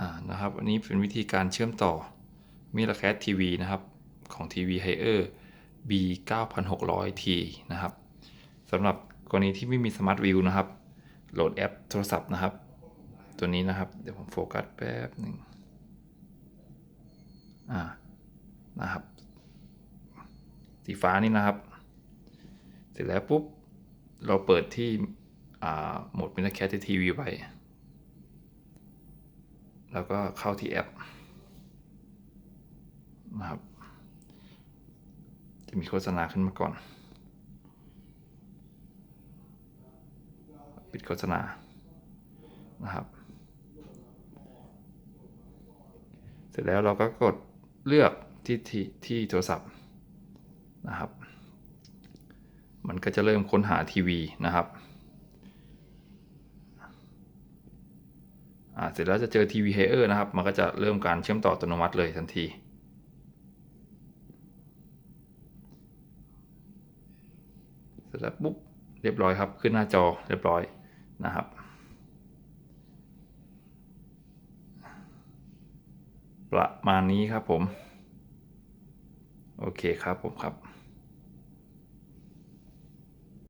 อ่านะครับอันนี้เป็นวิธีการเชื่อมต่อมิลแคททีวีนะครับของทีวีไฮเออร์ B 9600 T นะครับสำหรับกรณีที่ไม่มีสมาร์ทวิวนะครับ โหลดแอปโทรศัพท์นะครับ ตัวนี้นะครับ เดี๋ยวผมโฟกัสแป๊บหนึ่งอ่านะครับ สีฟ้านี่นะครับ เสร็จแล้วปุ๊บ เราเปิดที่โหมดมิลแคททีวีไว้ แล้วก็เข้าที่แอปนะครับ จะมีโฆษณาขึ้นมาก่อน ปิดโฆษณานะครับ เสร็จแล้วเราก็กดเลือกที่ที่ที่โทรศัพท์นะครับ มันก็จะเริ่มค้นหาทีวีนะครับ อ่า เสร็จแล้วจะเจอทีวีเฮเออร์นะครับ มันก็จะเริ่มการเชื่อมต่ออัตโนมัติเลยทันที เสร็จแล้วปุ๊บเรียบร้อยครับ ขึ้นหน้าจอเรียบร้อยนะครับประมาณนี้ครับผม โอเคครับผมครับ